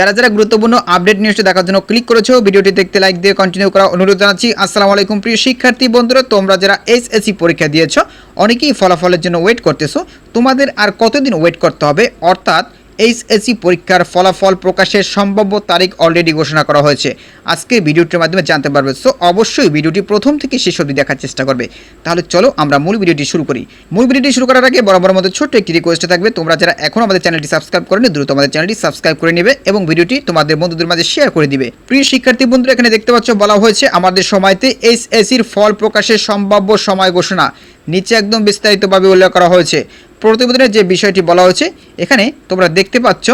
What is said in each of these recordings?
যারা যারা গুরুত্বপূর্ণ আপডেট নিউজটি দেখার জন্য ক্লিক করেছ, ভিডিওটি দেখতে লাইক দিয়ে কন্টিনিউ করা অনুরোধ জানাচ্ছি। আসসালামু আলাইকুম প্রিয় শিক্ষার্থী বন্ধুরা, তোমরা যারা এসএসসি পরীক্ষা দিয়েছ, অনেকেই ফলাফলের জন্য ওয়েট করতেছো। তোমাদের আর কতদিন ওয়েট করতে হবে? অর্থাৎ এইচএসসি পরীক্ষার ফলাফল প্রকাশের সম্ভাব্য তারিখ অলরেডি ঘোষণা করা হয়েছে। আজকে ভিডিওটির মাধ্যমে জানতে পারবে। সো অবশ্যই ভিডিওটি প্রথম থেকে শেষ অবধি দেখার চেষ্টা করবে। তাহলে চলো আমরা মূল ভিডিওটি শুরু করি। মূল ভিডিওটি শুরু করার আগে বরাবর মতো ছোট্ট একটি রিকোয়েস্ট থাকবে। তোমরা যারা এখন আমাদের চ্যানেলটি সাবস্ক্রাইব করেনি, দ্রুত আমাদের চ্যানেলটি সাবস্ক্রাইব করে নেবে এবং ভিডিওটি তোমাদের বন্ধুদের মাঝে শেয়ার করে দিবে। প্রিয় শিক্ষার্থী বন্ধুরা, এখানে দেখতে পাচ্ছ, বলা হয়েছে, আমাদের সময়তে এইচএসির ফল প্রকাশের সম্ভাব্য সময় ঘোষণা। নিচে একদম বিস্তারিতভাবে উল্লেখ করা হয়েছে। প্রতিবেদনের যে বিষয়টি বলা হয়েছে, এখানে তোমরা দেখতে পাচ্ছ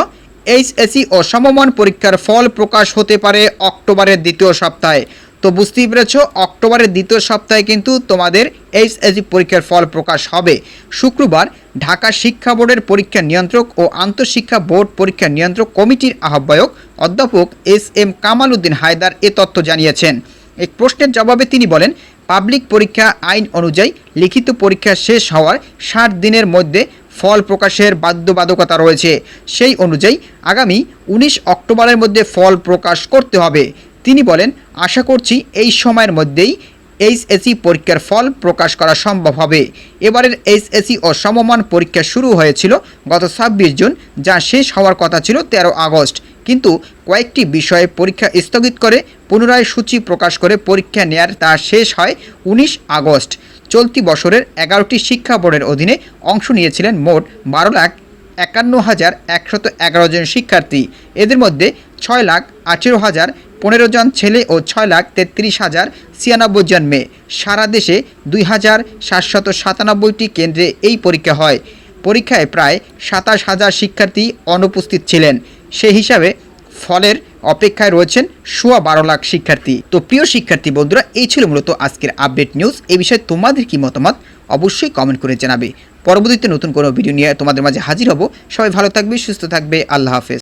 এইচএসি ও সমমান পরীক্ষার ফল প্রকাশ হতে পারে অক্টোবরের দ্বিতীয় সপ্তাহে। তো বুঝতেই পেরেছ, অক্টোবরের দ্বিতীয় সপ্তাহে কিন্তু তোমাদের এইচএসি পরীক্ষার ফল প্রকাশ হবে। শুক্রবার ঢাকা শিক্ষা বোর্ডের পরীক্ষা নিয়ন্ত্রক ও আন্তঃশিক্ষা বোর্ড পরীক্ষা নিয়ন্ত্রক কমিটির আহ্বায়ক অধ্যাপক এস এম কামাল উদ্দিন হায়দার এ তথ্য জানিয়েছেন। এক প্রশ্নের জবাবে তিনি বলেন পাবলিক পরীক্ষা আইন অনুযায়ী লিখিত পরীক্ষা শেষ হওয়ার ষাট দিনের মধ্যে ফল প্রকাশের বাধ্যবাধকতা রয়েছে। সেই অনুযায়ী আগামী উনিশ অক্টোবরের মধ্যে ফল প্রকাশ করতে হবে। তিনি বলেন, আশা করছি এই সময়ের মধ্যেই এইচএসি পরীক্ষার ফল প্রকাশ করা সম্ভব হবে। এবারের এইচএসি ও সমমান পরীক্ষা শুরু হয়েছিল গত ছাব্বিশ জুন, যা শেষ হওয়ার কথা ছিল তেরো আগস্ট। কিন্তু কয়েকটি বিষয়ে পরীক্ষা স্থগিত করে পুনরায় সূচি প্রকাশ করে পরীক্ষা নেয়ার তা শেষ হয় উনিশ আগস্ট। চলতি বছরের এগারোটি শিক্ষা বোর্ডের অধীনে অংশ নিয়েছিলেন মোট বারো লাখ একান্ন হাজার একশত এগারো জন শিক্ষার্থী। এদের মধ্যে ছয় লাখ আঠেরো হাজার পনেরো জন ছেলে ও ছয় লাখ তেত্রিশ হাজার ছিয়ানব্বই জন মেয়ে। সারা দেশে দুই হাজার সাতশত সাতানব্বইটি কেন্দ্রে এই পরীক্ষা হয়। পরীক্ষায় প্রায় সাতাশ হাজার শিক্ষার্থী অনুপস্থিত ছিলেন। সেই হিসাবে ফলের অপেক্ষায় রয়েছেন সোয়া বারো লাখ শিক্ষার্থী। তো প্রিয় শিক্ষার্থী বন্ধুরা, এই ছিল মূলত আজকের আপডেট নিউজ এই বিষয়ে তোমাদের কি মতামত অবশ্যই কমেন্ট করে জানাবে। পরবর্তীতে নতুন কোনো ভিডিও নিয়ে তোমাদের মাঝে হাজির হব। সবাই ভালো থাকবে, সুস্থ থাকবে। আল্লাহ হাফেজ।